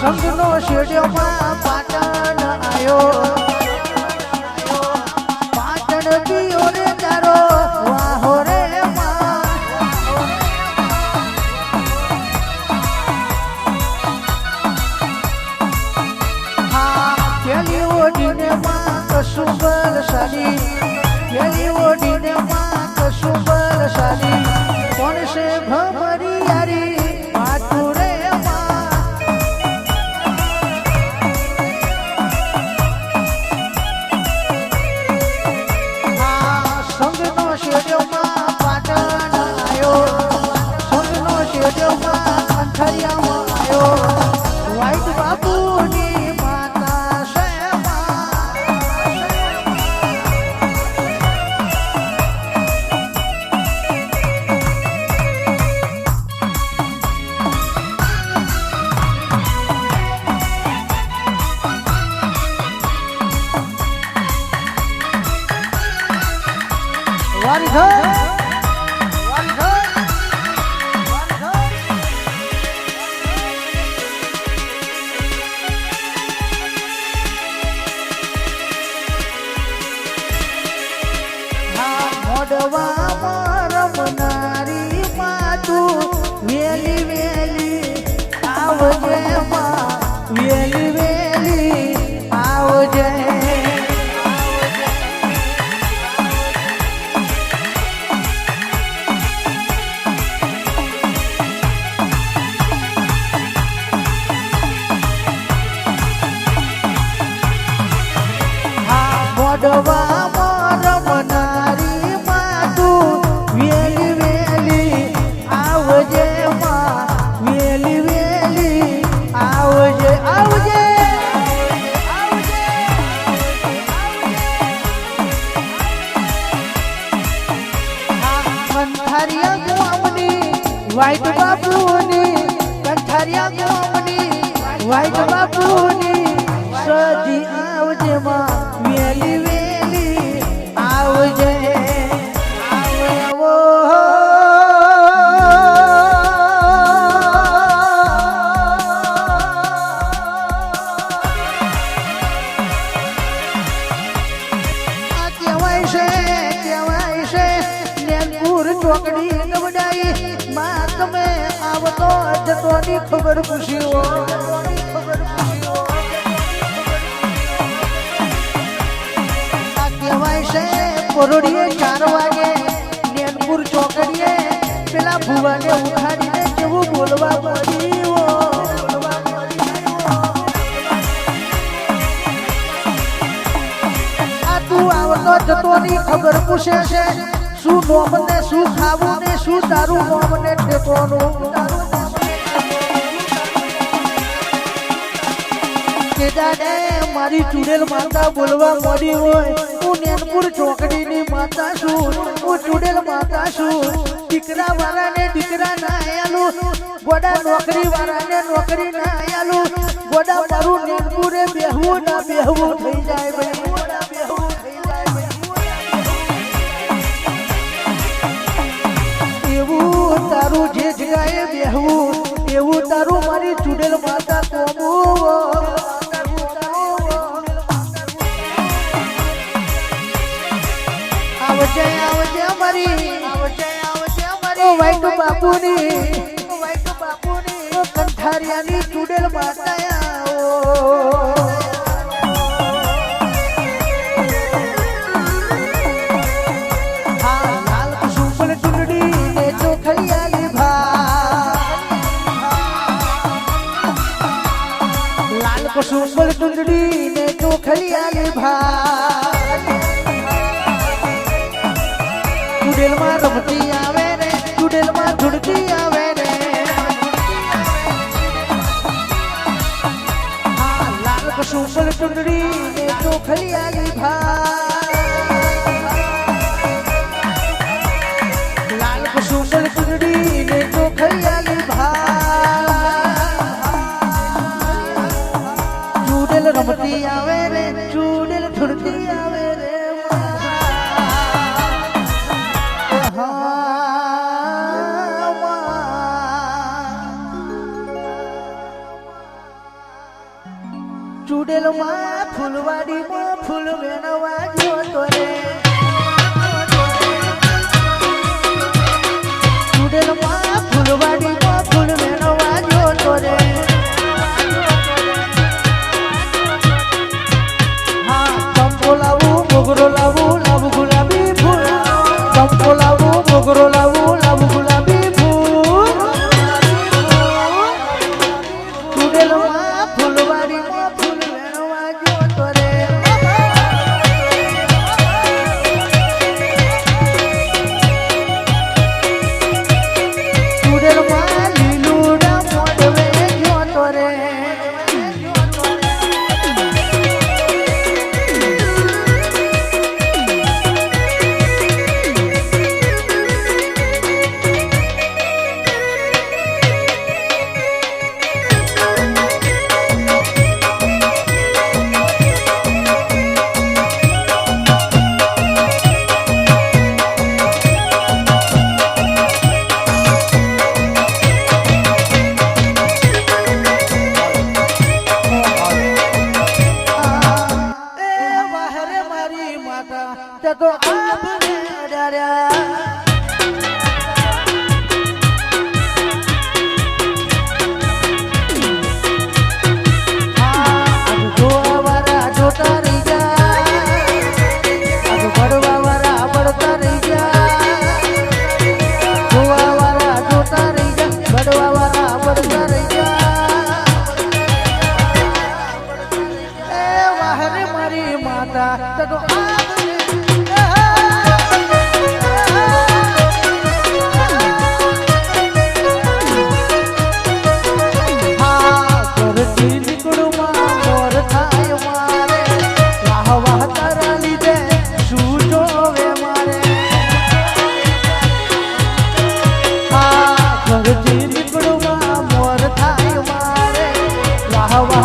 સંગનો શેડ્યોમાં પાટણ આયો વારીધર આ મોડવામાં રમનારી માતું વેલી વેલી આવજે માં. વેલી વેલી આવજે આવજે. કંઠારિયા ગોમની વાઈટ બાપુની કંઠારિયા બાપુની તમે આવતો જતોની ખબર ખુશી કહેવાય છે પરોડીએ ચાર વાગે નેનપુર ચોકડીએ પેલા ભુવાને ઉઠાડીને કેવું બોલવા પડ્યું તું આવતો જતો ની ખબર પૂછે છે શું નોમ ને શું ખાવું ને શું તારું નોમ ને ઠેકોનું? મારી ચુડેલ માતા બોલવા મળી હોય. હું નેનપુર ચોકડી ની માતા છું. હું ચુડેલ માતા છું. દીકરા વાળાને દીકરા ના આયાલું. ગોડા નોકરી વાળાને નોકરી ના આયાલું. ગોડા મારું નેનપુરે બેહવું ના બેહવું થઈ જાય ભાઈ. તારું જે જગાએ બેહવું, એવું તારું મારી ચૂડેલ માતા કોમું. આવજે આવજે અમારી. વાઈટ બાપુની. વાઈટ બાપુની કંઠારિયાની ચૂડેલ માતા ઓ ને ચુંદડી ને ચોખલિયાલી ભા ચુડેલમાં રમતી આવે રે ચુડેલમાં ધૂળતી આવે રે લાલ સંભળ ડુંડડી ને ચોખલિયાલી ભા ચુડેલમાં ફૂલવાડીમાં ફૂલ વેણવા જોતો રે. એટલે તો આપણે ડર્યા Mata, Mata, Mata, Mata, हवा